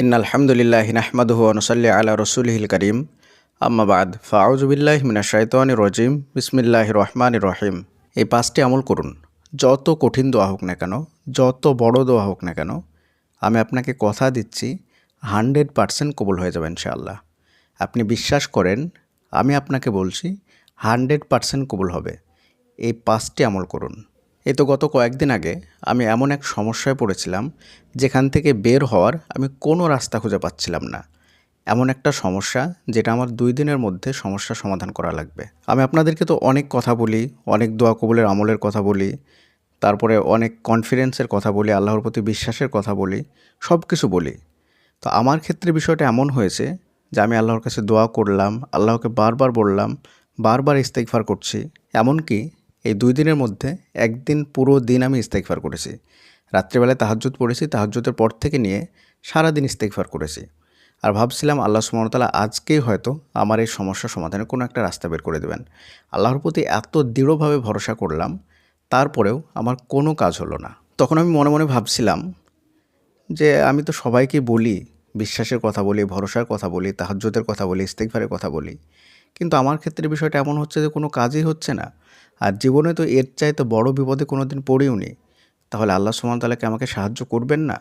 In আলহামদুলিল্লাহ নাহমাদুহু অনুসাল্লি আলা রসুলহিল করিম। আম্মাবাদ ফাউজুবিল্লাহ মিনা শাইতান রজিম। বিসমিল্লাহ রহমান রহিম। এই পাঁচটি আমল করুন। যত কঠিন দোয়া হোক না কেন, যত বড় দোয়া হোক না কেন, আমি আপনাকে কথা দিচ্ছি, হান্ড্রেড পারসেন্ট কবুল হয়ে যাবে ইনশাআল্লাহ। আপনি বিশ্বাস করেন, আমি আপনাকে বলছি, হান্ড্রেড পারসেন্ট কবুল হবে। এই পাঁচটি আমল করুন। এই তো গত কয়েকদিন আগে আমি এমন এক সমস্যায় পড়েছিলাম, যেখান থেকে বের হওয়ার আমি কোনো রাস্তা খুঁজে পাচ্ছিলাম না। এমন একটা সমস্যা যেটা আমার দুই দিনের মধ্যে সমস্যা সমাধান করা লাগবে। আমি আপনাদেরকে তো অনেক কথা বলি, অনেক দোয়া কবুলের আমলের কথা বলি, তারপরে অনেক কনফিডেন্সের কথা বলি, আল্লাহর প্রতি বিশ্বাসের কথা বলি, সব কিছু বলি। তো আমার ক্ষেত্রে বিষয়টা এমন হয়েছে যে আমি আল্লাহর কাছে দোয়া করলাম, আল্লাহকে বারবার বললাম, বারবার ইস্তেকফার করছি। এমনকি এই দুই দিনের মধ্যে একদিন পুরো দিন আমি ইস্তেকফার করেছি। রাত্রিবেলায় তাহাজ্জুদ পড়েছি, তাহাজ্জুদের পর থেকে নিয়ে সারাদিন ইস্তেকফার করেছি। আর ভাবছিলাম আল্লাহ সুমনতালা আজকেই হয়তো আমার এই সমস্যা সমাধানের কোনো একটা রাস্তা বের করে দেবেন। আল্লাহর প্রতি এত দৃঢ়ভাবে ভরসা করলাম, তারপরেও আমার কোনো কাজ হলো না। তখন আমি মনে মনে ভাবছিলাম যে আমি তো সবাইকে বলি, বিশ্বাসের কথা বলি, ভরসার কথা বলি, তাহাজ্জুদের কথা বলি ইস্তেকফারের কথা বলি। কিন্তু আমার ক্ষেত্রে বিষয়টা এমন হচ্ছে যে কোনো কাজই হচ্ছে না। আর জীবনে তো এর চাইতে বড় বিপদে কোনো দিন পড়েও নি। তাহলে আল্লাহ সুমতালাকে আমাকে সাহায্য করবেন না?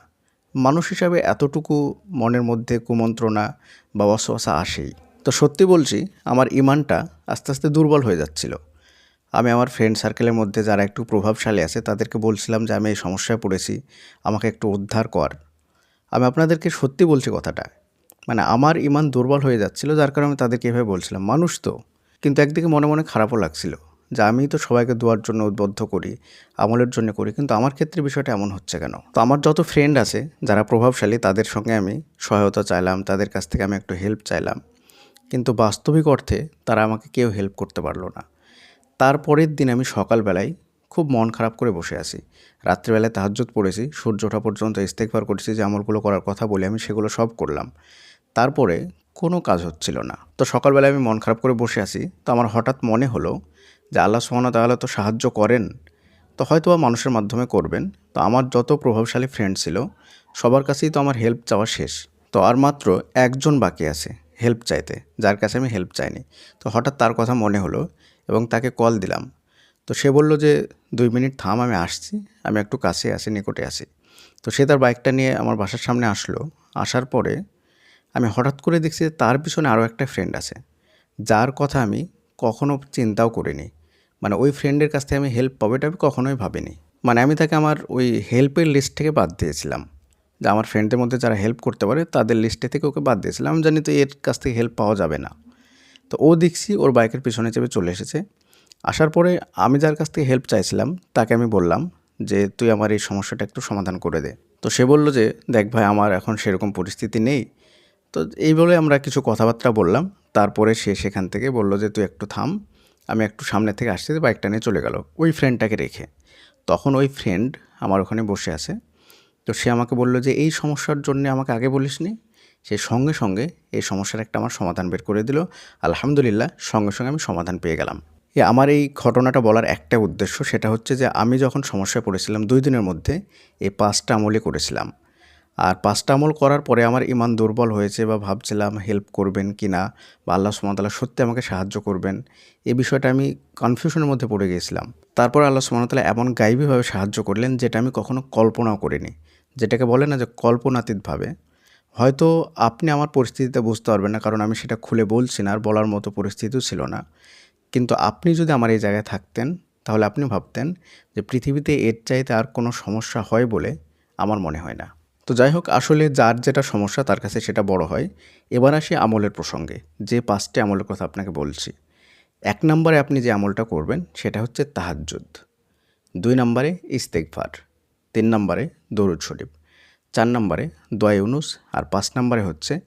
মানুষ হিসাবে এতটুকু মনের মধ্যে কুমন্ত্রণা বা অসহসা আসেই। তো সত্যি বলছি, আমার ইমানটা আস্তে আস্তে দুর্বল হয়ে যাচ্ছিল। আমি আমার ফ্রেন্ড সার্কেলের মধ্যে যারা একটু প্রভাবশালী আছে, তাদেরকে বলছিলাম যে আমি এই সমস্যায় পড়েছি, আমাকে একটু উদ্ধার কর। আমি আপনাদেরকে সত্যি বলছি কথাটা মানে আমার ইমান দুর্বল হয়ে যাচ্ছিল, যার কারণে আমি তাদেরকে এভাবে বলছিলাম। মানুষ তো। কিন্তু একদিকে মনে মনে খারাপও লাগছিল যে আমি তো সবাইকে দোয়ার জন্য উদ্বুদ্ধ করি, আমলের জন্য করি, কিন্তু আমার ক্ষেত্রে বিষয়টা এমন হচ্ছে কেন? তো আমার যত ফ্রেন্ড আছে, যারা প্রভাবশালী, তাদের সঙ্গে আমি সহায়তা চাইলাম, তাদের কাছ থেকে আমি একটু হেল্প চাইলাম। কিন্তু বাস্তবিক অর্থে তারা আমাকে কেউ হেল্প করতে পারল না। তারপরের দিন আমি সকালবেলায় খুব মন খারাপ করে বসে আছি। রাত্রিবেলায় তাহাজ্জুদ পড়েছি, সূর্য ওঠা পর্যন্ত ইস্তেকবার করেছি যে আমলগুলো করার কথা বলে আমি সেগুলো সব করলাম। তারপরে কোনো কাজ হচ্ছিল না। তো সকালবেলায় আমি মন খারাপ করে বসে আছি। তো আমার হঠাৎ মনে হলো যে আল্লাহ সোহানা তাহলে তো সাহায্য করেন, তো হয়তো বা মানুষের মাধ্যমে করবেন। তো আমার যত প্রভাবশালী ফ্রেন্ড ছিল, সবার কাছেই তো আমার হেল্প চাওয়া শেষ। তো আর মাত্র একজন বাকি আছে হেল্প চাইতে, যার কাছে আমি হেল্প চাইনি। তো হঠাৎ তার কথা মনে হলো এবং তাকে কল দিলাম। তো সে বলল যে, দুই মিনিট থাম, আমি আসছি। আমি একটু কাছে আসি নিকটে আসি তো সে তার বাইকটা নিয়ে আমার বাসার সামনে আসলো। আসার পরে আমি হঠাৎ করে দেখছি যে তার পিছনে আরও একটা ফ্রেন্ড আছে। যার কথা আমি কখনো চিন্তাও করিনি। মানে ওই ফ্রেন্ডের কাছ থেকে আমি হেল্প পাবো এটা আমি কখনোই ভাবিনি। মানে আমি তাকে আমার ওই হেল্পের লিস্ট থেকে বাদ দিয়েছিলাম। যে আমার ফ্রেন্ডদের মধ্যে যারা হেল্প করতে পারে, তাদের লিস্টে থেকে ওকে বাদ দিয়েছিলাম। আমি জানি তো এর কাছ থেকে হেল্প পাওয়া যাবে না। তো ও দেখছি ওর বাইকের পিছনে চেপে চলে এসেছে। আসার পরে আমি যার কাছ থেকে হেল্প চাইছিলাম, তাকে আমি বললাম যে, তুই আমার এই সমস্যাটা একটু সমাধান করে দে। তো সে বলল যে, দেখ ভাই, আমার এখন সেরকম পরিস্থিতি নেই। তো এই বলে আমরা কিছু কথাবার্তা বললাম। তারপরে সে সেখান থেকে বলল যে, তুই একটু থাম, আমি একটু সামনে থেকে আসছি বাইকটা নিয়ে চলে গেল। ওই ফ্রেন্ডটাকে রেখে। তখন ওই ফ্রেন্ড আমার ওখানে বসে আছে। তো সে আমাকে বলল যে, এই সমস্যার জন্য আমাকে আগে বলিসনি? সে সঙ্গে সঙ্গে এই সমস্যার একটা আমার সমাধান বের করে দিল। আলহামদুলিল্লাহ, সঙ্গে সঙ্গে আমি সমাধান পেয়ে গেলাম। এ, আমার এই ঘটনাটা বলার একটা উদ্দেশ্য সেটা হচ্ছে যে, আমি যখন সমস্যায় পড়েছিলাম দুই দিনের মধ্যে এই পাঁচটা আমলে করেছিলাম। আর পাঁচটা আমল করার পরে আমার ইমান দুর্বল হয়েছে বা ভাবছিলাম হেল্প করবেন কি না বা আল্লাহ সুমতাল্লাহ সত্যি আমাকে সাহায্য করবেন, এই বিষয়টা আমি কনফিউশনের মধ্যে পড়ে গিয়েছিলাম তারপর আল্লাহ সুমতাল্লাহ এমন গাইবীভাবে সাহায্য করলেন যেটা আমি কখনো কল্পনাও করিনি। যেটাকে বলে না যে কল্পনাতীতভাবে। হয়তো আপনি আমার পরিস্থিতিতে বুঝতে পারবেন না, কারণ আমি সেটা খুলে বলছি না আর বলার মতো পরিস্থিতিও ছিল না। কিন্তু আপনি যদি আমার এই জায়গায় থাকতেন, তাহলে আপনি ভাবতেন যে পৃথিবীতে এর চাইতে আর কোনো সমস্যা হয় বলে আমার মনে হয় না। তো যাই হোক, আসলে যার যেটা সমস্যা, তার কাছে সেটা বড় হয়। এবার আসি আমলের প্রসঙ্গে। যে পাঁচটি আমলের কথা আপনাকে বলছি। এক নম্বরে আপনি যে আমলটা করবেন, সেটা হচ্ছে তাহাজ্জুদ। দুই নম্বরে ইস্তেকফার তিন নম্বরে দরুদ শরীফ। চার নম্বরে দোয়াইউনুস আর পাঁচ নম্বরে হচ্ছে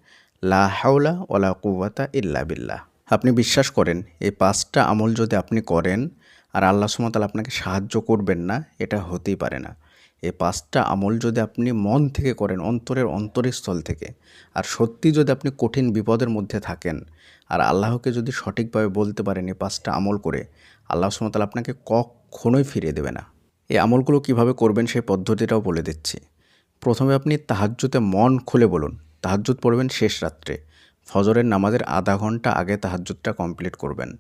লা হাওলা ওলা কুয়াতা ইল্লা বিল্লাহ। আপনি বিশ্বাস করেন, এই পাঁচটা আমল যদি আপনি করেন, আর আল্লাহ সুমতাল আপনাকে সাহায্য করবেন না, এটা হতেই পারে না। এই পাঁচটা আমল যদি আপনি মন থেকে করেন, অন্তরের অন্তরস্থল থেকে, আর সত্যি যদি আপনি কঠিন বিপদের মধ্যে থাকেন, আর আল্লাহকে যদি সঠিকভাবে বলতে পারেন এই পাঁচটা আমল করে, আল্লাহ সুমতাল আপনাকে কখনোই ফিরিয়ে দেবে না। এই আমলগুলো কীভাবে করবেন সেই পদ্ধতিটাও বলে দিচ্ছি। প্রথমে আপনি তাহাজ্যতে মন খুলে বলুন। তাহাজ্জুদ পড়বেন শেষ রাত্রে। ফজরের নামাজের আধা ঘণ্টা আগে তাহাজ্জুদটা কমপ্লিট করবেন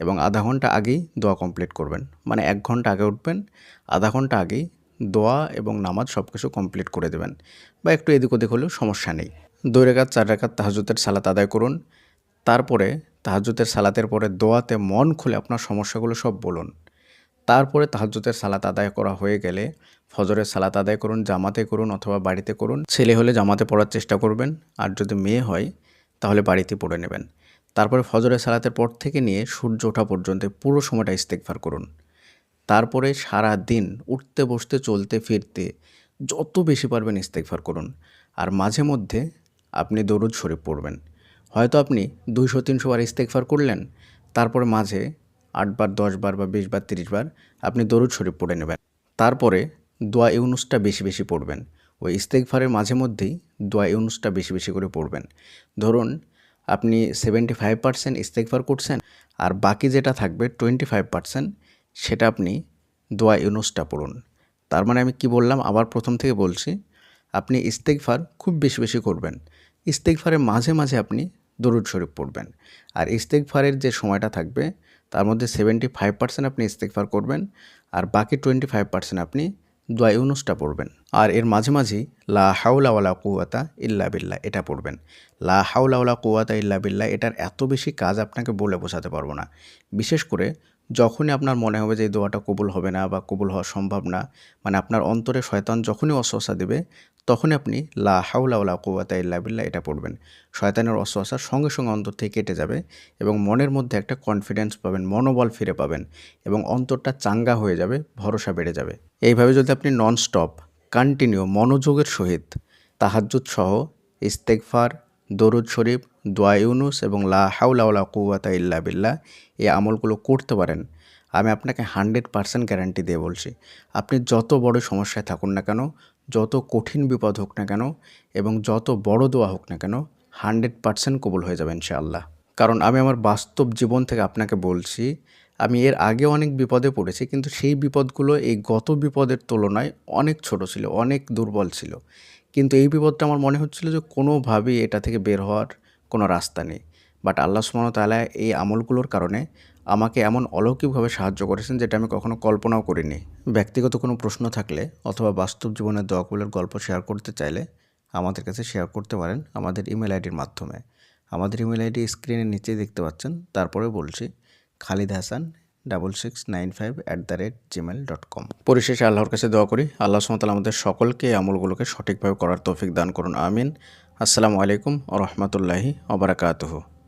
এবং আধা ঘণ্টা আগেই দোয়া কমপ্লিট করবেন। মানে এক ঘণ্টা আগে উঠবেন, আধা ঘণ্টা আগেই দোয়া এবং নামাজ সব কিছু কমপ্লিট করে দেবেন। বা একটু এদিক ওদিক হলেও সমস্যা নেই। দুই রেখাত, চার রেখাত তাহাজুতের সালাত আদায় করুন। তারপরে তাহাজুতের সালাতের পরে দোয়াতে মন খুলে আপনার সমস্যাগুলো সব বলুন। তারপরে তাহাজ্জুদের সালাত আদায় করা হয়ে গেলে ফজরের সালাত আদায় করুন, জামাতে করুন অথবা বাড়িতে করুন। ছেলে হলে জামাতে পড়ার চেষ্টা করবেন। আর যদি মেয়ে হয়, তাহলে বাড়িতে পড়ে নেবেন। তারপরে ফজরের সালাতের পর থেকে নিয়ে সূর্য ওঠা পর্যন্ত পুরো সময়টা ইস্তেকফার করুন। তারপরে সারা দিন উঠতে বসতে চলতে ফিরতে যত বেশি পারবেন ইস্তেকফার করুন। আর মাঝে মধ্যে আপনি দরুদ শরীফ পড়বেন। হয়তো আপনি দুইশো, তিনশো বার ইস্তেকফার করলেন, তারপরে মাঝে আটবার দশবার বা বিশ বার, তিরিশ বার আপনি দরুদ শরীফ পড়ে নেবেন। তারপরে দোয়া ইউনুসটা বেশি বেশি পড়বেন। ওই ইস্তেকফারের মাঝে মধ্যেই দোয়া ইউনুসটা বেশি বেশি করে পড়বেন। ধরুন আপনি সেভেন্টি ফাইভ পার্সেন্ট ইস্তেকফার করছেন, আর বাকি যেটা থাকবে টোয়েন্টি ফাইভ পার্সেন্ট সেটা আপনি দোয়া ইউনুসটা পড়ুন। তার মানে আমি কি বললাম? আবার প্রথম থেকে বলছি, আপনি ইস্তেকফার খুব বেশি বেশি করবেন। ইস্তেকফারের মাঝে মাঝে আপনি দরুদ শরীফ পড়বেন। আর ইস্তেকফারের যে সময়টা থাকবে, তার মধ্যে সেভেন্টি ফাইভ পার্সেন্ট আপনি ইস্তেকফার করবেন, আর বাকি টোয়েন্টি ফাইভ পার্সেন্ট আপনি দোয়া ইউনুসটা পড়বেন। আর এর মাঝে মাঝে লা হাউলা ওয়ালা কুয়াতা ইল্লা বিল্লা এটা পড়বেন। লা হাউলা ওয়ালা কুয়াতা ইল্লা বিল্লা এটার এত বেশি কাজ আপনাকে বলে বোঝাতে পারব না। বিশেষ করে যখনই আপনার মনে হবে যে এই দোয়াটা কবুল হবে না বা কবুল হওয়া সম্ভব না মানে আপনার অন্তরে শয়তান যখনই অস্বসা দেবে, তখনই আপনি লা হাউলা কুয়াতা ইল্লা বিল্লা এটা পড়বেন। শয়তানের অস্বসার সঙ্গে সঙ্গে অন্তর থেকে কেটে যাবে এবং মনের মধ্যে একটা কনফিডেন্স পাবেন, মনোবল ফিরে পাবেন এবং অন্তরটা চাঙ্গা হয়ে যাবে, ভরসা বেড়ে যাবে। এইভাবে যদি আপনি নন স্টপ কন্টিনিউ মনোযোগের সহিত তাহাজ্জুদ সহ ইস্তেকফার দরুদ শরীফ, দোয়া ইউনুস এবং লা হাউলা কুয়াতা ইল্লা বিল্লা এই আমলগুলো করতে পারেন। আমি আপনাকে হান্ড্রেড পারসেন্ট গ্যারান্টি দিয়ে বলছি, আপনি যত বড় সমস্যায় থাকুন না কেন, যত কঠিন বিপদ হোক না কেন এবং যত বড় দোয়া হোক না কেন, হান্ড্রেড পারসেন্ট কবুল হয়ে যাবে ইনশাআল্লাহ। কারণ আমি আমার বাস্তব জীবন থেকে আপনাকে বলছি, আমি এর আগে অনেক বিপদে পড়েছি কিন্তু সেই বিপদগুলো এই গত বিপদের তুলনায় অনেক ছোট ছিল, অনেক দুর্বল ছিল। কিন্তু এই বিপদটা আমার মনে হচ্ছিল যে কোনোভাবেই এটা থেকে বের হওয়ার কোনো রাস্তা নেই। বাট আল্লাহ সুমন তালা এই আমলগুলোর কারণে আমাকে এমন অলৌকিকভাবে সাহায্য করেছেন যেটা আমি কখনো কল্পনাও করিনি। ব্যক্তিগত কোনো প্রশ্ন থাকলে অথবা বাস্তব জীবনের দোয়াগুলোর গল্প শেয়ার করতে চাইলে আমাদের কাছে শেয়ার করতে পারেন আমাদের ইমেল আইডির মাধ্যমে। আমাদের ইমেল আইডি স্ক্রিনের নিচে দেখতে পাচ্ছেন, তারপরে বলছি Khalid Hasan double six nine five at the rate Gmail dot com পরিশেষে আল্লাহর কাছে দোয়া করি, আল্লাহ সুমতাল আমাদের সকলকে আমলগুলোকে সঠিকভাবে করার তৌফিক দান করুন, আমিন। আসসালামু আলাইকুম ও রহমতুল্লাহি ওবরাকাতহ